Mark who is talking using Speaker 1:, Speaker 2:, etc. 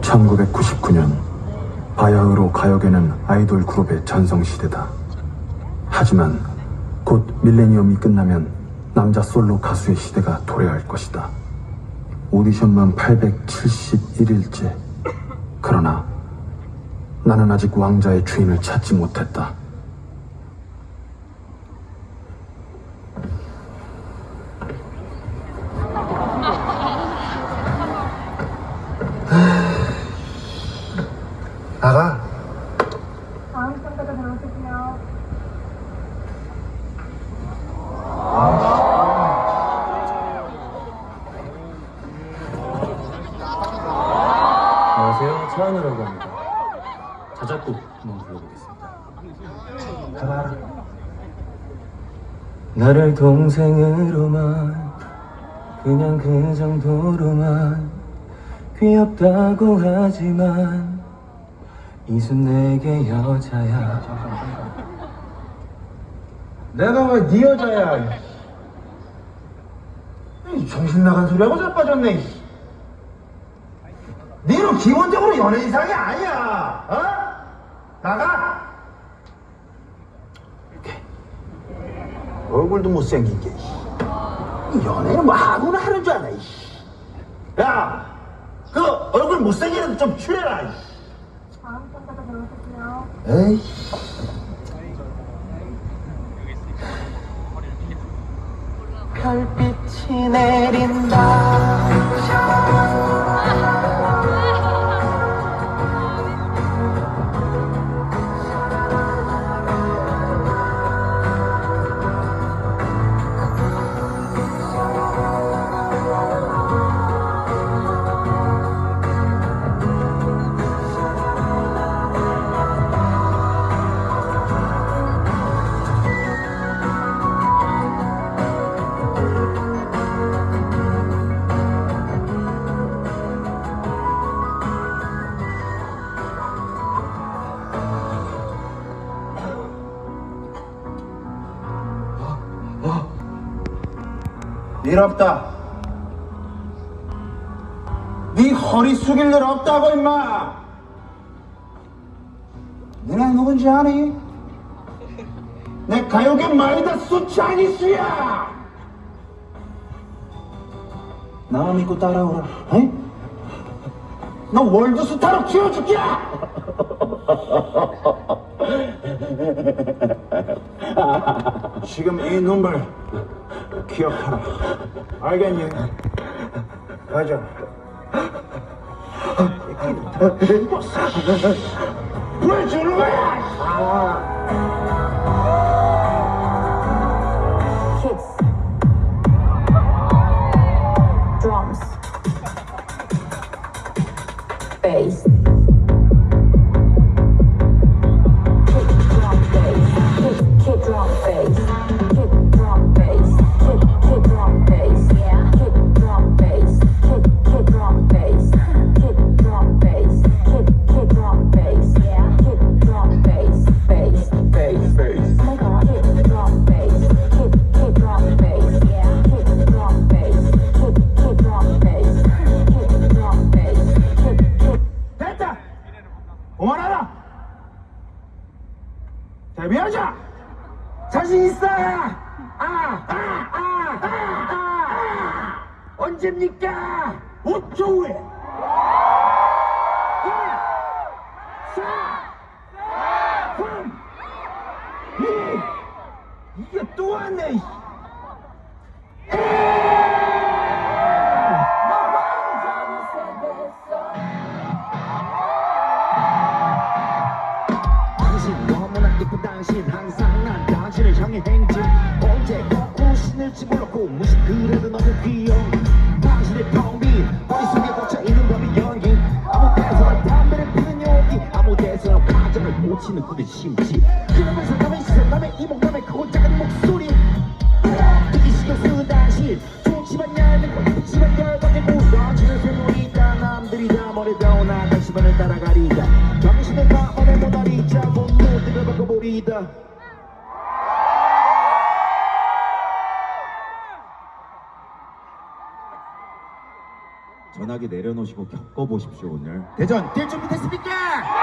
Speaker 1: (1999년) 바야흐로 가요계는 아이돌 그룹의 전성시대다. 하지만 곧 밀레니엄이 끝나면 남자 솔로 가수의 시대가 도래할 것이다. 오디션만 871일째. 그러나 나는 아직 왕자의 주인을 찾지 못했다
Speaker 2: 나가.
Speaker 3: 다음 참가자 나와주세요.
Speaker 1: 차은우라고 합니다 자작곡 한번 불러보겠습니다 나를 동생으로만 그냥 그 정도로만 귀엽다고 하지만 이순 내게 여자야
Speaker 2: 내가 왜 네 여자야? 정신 나간 소리하고 자빠졌네. 이. 너는 기본적으로 연예인상이 아니야. 어? 나가. 이렇게. 얼굴도 못생긴 게. 연예는 뭐 아무나 하는 줄 아나. 이. 야, 그 얼굴 못생긴 애도 좀. 이.
Speaker 3: 다음 참가자 나와주세요.
Speaker 2: 에이.
Speaker 4: 별빛이 내
Speaker 2: 일 없다. 네 허리 숙일 일 없다고 임마. 너네 누군지 아니? 내 가요계 마이다 수차니스야. 나만 믿고 따라오라. 어? 너 월드스타로 키워줄게. 지금 이 눈물 기억하라. 알겠니? 가자. 왜 주는 거야?
Speaker 3: Kids. Drums. Bass.
Speaker 2: 데뷔하자. 자신 있어. 아, 아, 아, 아, 아, 아. 언제입니까? 5초 후에.
Speaker 5: 향해 행진 언제 거꾸로 신을지 몰랐고 무슨 그래도 너무 귀여운 당신의 텅빈 머릿속에 꽂혀 있는 밤의 연기. 아무 데서나 담배를 피는 용기. 아무 데서나 가정을 꽂히는 그의 심지. 그러면서 남의 시선 남의 이목 남의 크고 작은 목소리. 듣기 신경 쓰는 당신. 좋지만 얇은 거 예쁘지만 열받게 웃어지는 소문이 있다. 남들이 다 머리다 나 당신만을 따라가리다 당신은 마음에 모나리 자본 모두를 바꿔버리다 전화기 내려놓으시고 겪어보십시오 오늘 대전 뛸 준비 됐습니까?